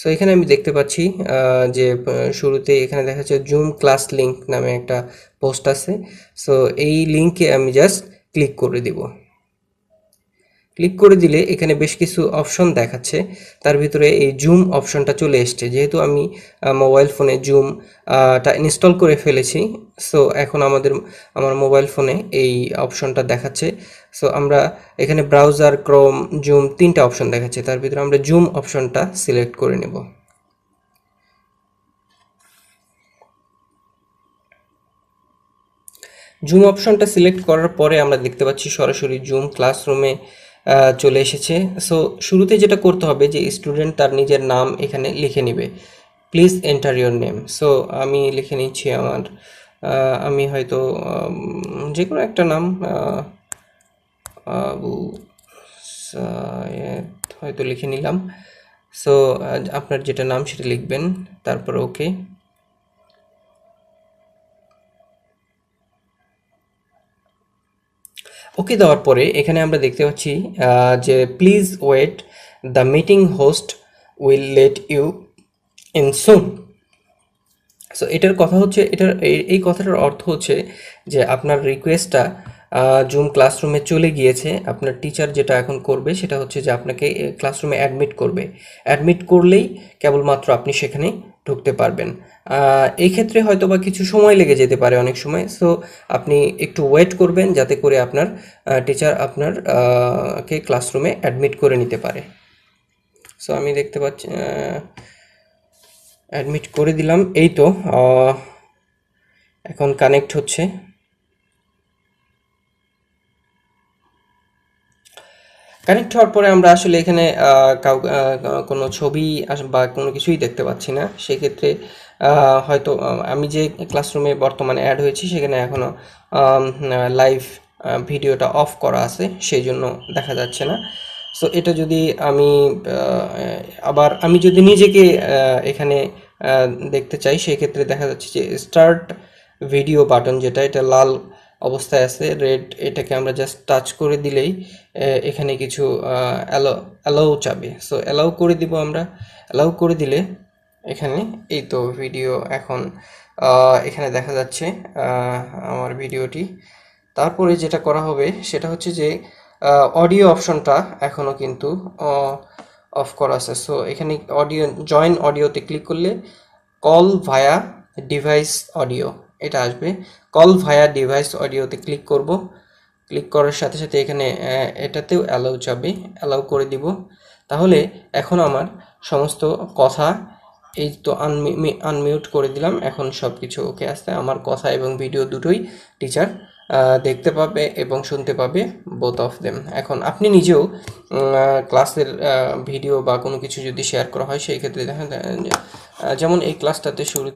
So এখানে আমি দেখতে পাচ্ছি যে শুরুতে এখানে দেখা যাচ্ছে জুম ক্লাস লিঙ্ক নামে একটা পোস্ট আছে। সো এই লিঙ্কে আমি জাস্ট ক্লিক করে দিব। ক্লিক করে দিলে এখানে বেশ কিছু অপশন দেখাচ্ছে। তার ভিতরে এই জুম অপশনটা চলে এসছে। যেহেতু আমি মোবাইল ফোনে জুম টা ইনস্টল করে ফেলেছি সো এখন আমাদের, আমার মোবাইল ফোনে এই অপশনটা দেখাচ্ছে। সো আমরা এখানে ব্রাউজার ক্রোম জুম তিনটা অপশন দেখাচ্ছে। তার ভিতরে আমরা জুম অপশনটা সিলেক্ট করে নেব। জুম অপশনটা সিলেক্ট করার পরে আমরা দেখতে পাচ্ছি সরাসরি জুম ক্লাসরুমে চলে এসেছে। সো শুরুতে যেটা করতে হবে যে স্টুডেন্ট তার নিজের নাম এখানে লিখে নেবে। Please enter your name so আমি লিখে নিচ্ছি আমার আমি হয়তো যে কোনো একটা নাম আবু সায়েদ হয়তো লিখে নিলাম। সো আপনার যেটা নাম সেটা লিখবেন, তারপর ওকে। ওকে দেওয়ার পরে এখানে আমরা দেখতে পাচ্ছি যে please wait the meeting host will let you in soon so এটার কথা হচ্ছে, এটার, এই কথাটার অর্থ হচ্ছে যে আপনার রিকোয়েস্টটা জুম ক্লাসরুমে চলে গিয়েছে। আপনার টিচার যেটা এখন করবে সেটা হচ্ছে যে আপনাকে ক্লাসরুমে অ্যাডমিট করবে। অ্যাডমিট করলেই কেবলমাত্র আপনি সেখানে ঢুকতে পারবেন। এই ক্ষেত্রে হয়তো বা কিছু সময় লেগে যেতে পারে অনেক সময়। সো আপনি একটু ওয়েট করবেন যাতে করে আপনার টিচার আপনার কে ক্লাসরুমে অ্যাডমিট করে নিতে পারে। সো আমি দেখতে পাচ্ছি অ্যাডমিট করে দিলাম। এই তো এখন কানেক্ট হচ্ছে। কানেক্ট হওয়ার পরে আমরা আসলে এখানে কাউ কোনো ছবি বা কোনো কিছুই দেখতে পাচ্ছি না। সেক্ষেত্রে হয়তো আমি যে ক্লাসরুমে বর্তমানে অ্যাড হয়েছি, সেখানে এখনও লাইভ ভিডিওটা অফ করা আছে, সেই জন্য দেখা যাচ্ছে না। সো এটা যদি আমি আবার আমি যদি নিজেকে এখানে দেখতে চাই সেই ক্ষেত্রে দেখা যাচ্ছে যে স্টার্ট ভিডিও বাটন যেটা, এটা লাল অবস্থায় আছে রেড এটাকে আমরা জাস্ট টাচ করে দিলেই এখানে কিছু অ্যালো অ্যালাউ চাবে। সো অ্যালাউ করে দিব আমরা। অ্যালাউ করে দিলে এখানে, এই তো ভিডিও এখন এখানে দেখা যাচ্ছে আমার ভিডিওটি তারপরে যেটা করা হবে, সেটা হচ্ছে যে অডিও অপশনটা এখনও কিন্তু অফ করা আছে। সো এখানে অডিও জয়েন অডিওতে ক্লিক করলে কল ভায়া ডিভাইস অডিও এটা আসবে। কল ভায়া ডিভাইস অডিওতে ক্লিক করব। ক্লিক করার সাথে সাথে এখানে এটাতেও অ্যালাউ চাবে অ্যালাউ করে দিব। তাহলে এখন আমার সমস্ত কথা এই তো আনমি আনমিউট করে দিলাম। এখন সব কিছু ওকে আসতে আমার কথা এবং ভিডিও দুটোই টিচার দেখতে পাবে এবং শুনতে পাবে বোথ অফ দেম এখন আপনি নিজেও ক্লাসের ভিডিও বা কোনো কিছু যদি শেয়ার করা হয়, সেই ক্ষেত্রে দেখা যেমন এই ক্লাসটাতে শুরু